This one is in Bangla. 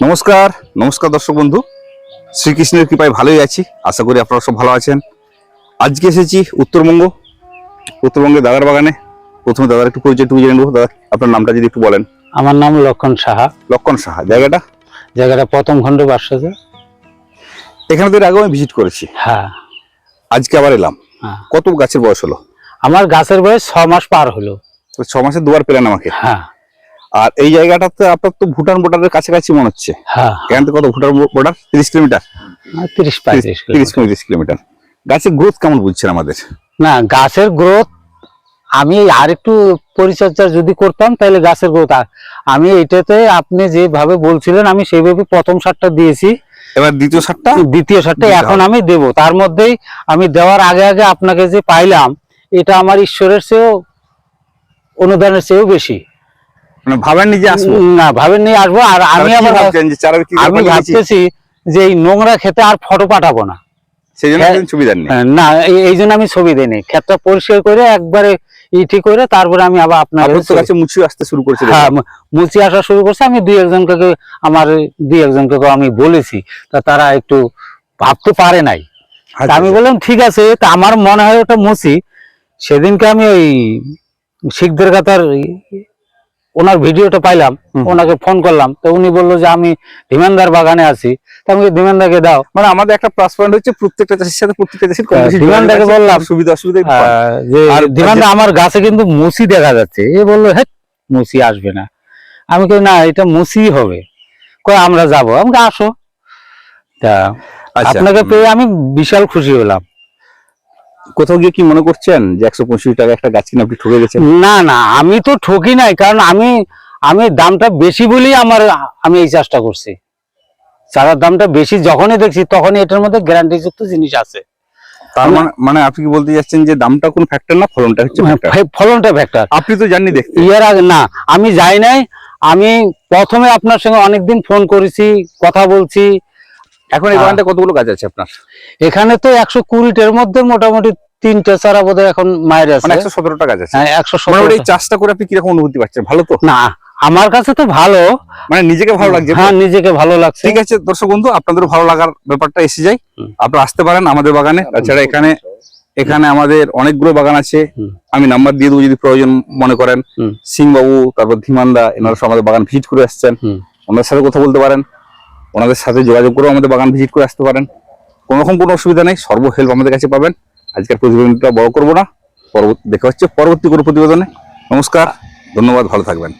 নমস্কার নমস্কার দর্শক বন্ধু। শ্রীকৃষ্ণের কৃপায় ভালোই আছি আশা করি আপনারা সব ভালো আছেন। আজকে এসেছি উত্তরবঙ্গ উত্তরবঙ্গের দাদার বাগানে। প্রথমে দাদার একটু পরিচয় একটু জেনে নেব। দাদা আপনার নামটা যদি একটু বলেন। আমার নাম লক্ষণ সাহা। লক্ষণ সাহা জায়গাটা? জায়গাটা প্রথম খণ্ড বাসাতে এখানে তো এর আগেও আমি ভিজিট করেছি। হ্যাঁ। আজকে আবার এলাম। হ্যাঁ। কত গাছের বয়স হলো? আমার গাছের বয়স ছ মাস পার হলো। তো ছ মাসে দুবার পেলেন আমাকে। হ্যাঁ। আর এই জায়গাটাতে আপনার তো ভুটান বোর্ডারের কাছাকাছি মনে হচ্ছে। হ্যাঁ। এখান থেকে কত ভুটান বোর্ডার তিরিশ কিলোমিটার? তিরিশ। তিরিশ পঁয়ত্রিশ কিলোমিটার। গাছের গ্রোথ কেমন বুঝছেন আমাদের? না গাছের গ্রোথ আমি আর একটু পরিচর্যা যদি করতাম তাহলে গাছের গ্রোথ আমি এটাতে আপনি যেভাবে বলছিলেন আমি সেইভাবে প্রথম সারটা দিয়েছি। এবার দ্বিতীয় সারটা? দ্বিতীয় সারটা এখন আমি দেব। তার মধ্যেই আমি দেওয়ার আগে আগে আপনাকে যে পাইলাম এটা আমার ঈশ্বরের চেয়েও অনুদানের চেয়েও বেশি। মানে ভাবেন নিজে আসব? না ভাবেন আসব আর আমি আবার যে ভাবতেছি যে এই নোংরা খেতে আর ফটো পাঠাবো না। সেই জন্য হ্যাঁ। ছবি দেননি হ্যাঁ, না এই- জন্য আমি ছবি দিইনি। ক্ষেতটা পরিষ্কার করে একবারে ইটি করে তারপরে আমি আবার আপনার আপনার কাছে মুছি আসতে শুরু করছে হ্যাঁ মুচি আসা শুরু করছে। আমি দুই একজনকে আমার দুই একজনকে আমি বলেছি তা তারা একটু ভাবতে পারে নাই। আচ্ছা, আমি বললাম ঠিক আছে। তা আমার মনে হয় ওটা মুচি সেদিনকে আমি ওই শিখদের কাতার ওনার ভিডিওটা পাইলাম ওনাকে ফোন করলাম তো উনি বলল যে আমি ধীমেন্দার বাগানে আছি। তা আমি ধীমেন্দাকে দাও। মানে আমাদের একটা প্লাস পয়েন্ট হচ্ছে প্রত্যেকটা চাষির সাথে প্রত্যেকটা চাষির কম হ্যাঁ, বললাম। সুবিধা অসুবিধা যে ধীমেন্দা আমার গাছে কিন্তু মুসি দেখা যাচ্ছে। এ বলল হ্যাঁ মুসি আসবে না। আমি কই না এটা মুসি হবে। কই আমরা যাব। আমাকে আসো। তা আচ্ছা আপনাকে পেয়ে আমি বিশাল খুশি হলাম। কোথাও গিয়ে কি মনে করছেন যে একশো পঁয়ষট্টি টাকা একটা গাছ কিনে আপনি ঠকে গেছেন? না না আমি তো ঠকি নাই কারণ আমি আমি দামটা বেশি বলেই আমার আমি এই চাষটা করছি। চারার দামটা বেশি যখনই দেখছি তখনই এটার মধ্যে গ্যারান্টি যুক্ত জিনিস আছে। তার মানে মানে আপনি কি বলতে যাচ্ছেন যে দামটা কোনো ফ্যাক্টর না ফলনটা হচ্ছে? ফলনটা ফ্যাক্টর আপনি তো জাননি দেখতে। ইয়ার আগে না আমি যাই নাই আমি প্রথমে আপনার সঙ্গে অনেকদিন ফোন করেছি কথা বলছি এখন এই। বাগানটা কতগুলো গাছ আছে আপনার? এখানে তো একশো কুড়িটার মধ্যে মোটামুটি তিনটা চারা বোধহয় এখন মায়ের মানে আছে। একশো সতেরোটা গাছ আছে। হ্যাঁ একশো মোটামুটি এই সতেরো চাষটা করে আপনি কীরকম অনুভূতি পাচ্ছেন? ভালো তো? না আমার কাছে তো ভালো। মানে নিজেকে ভালো লাগছে? হ্যাঁ নিজেকে ভালো লাগছে। ঠিক আছে দর্শক বন্ধু আপনাদের ভালো লাগার ব্যাপারটা এসে যায়। আপনারা আসতে পারেন আমাদের বাগানে। তাছাড়া এখানে এখানে আমাদের অনেকগুলো বাগান আছে। আমি নাম্বার দিয়ে দেবো যদি প্রয়োজন মনে করেন। সিং বাবু তারপর ধীমানদা এনারা সব আমাদের বাগান ভিজিট করে আসছেন। হুম। ওনাদের সাথে কথা বলতে পারেন। ওনাদের সাথে যোগাযোগ করেও আমাদের বাগান ভিজিট করে আসতে পারেন। কোনো রকম কোনো অসুবিধা নেই, সর্ব হেল্প আমাদের কাছে পাবেন। আজকের প্রতিবেদনটা বড় করব না। পরবর্তী দেখা হচ্ছে পরবর্তী কোনো প্রতিবেদনে। নমস্কার, ধন্যবাদ, ভালো থাকবেন।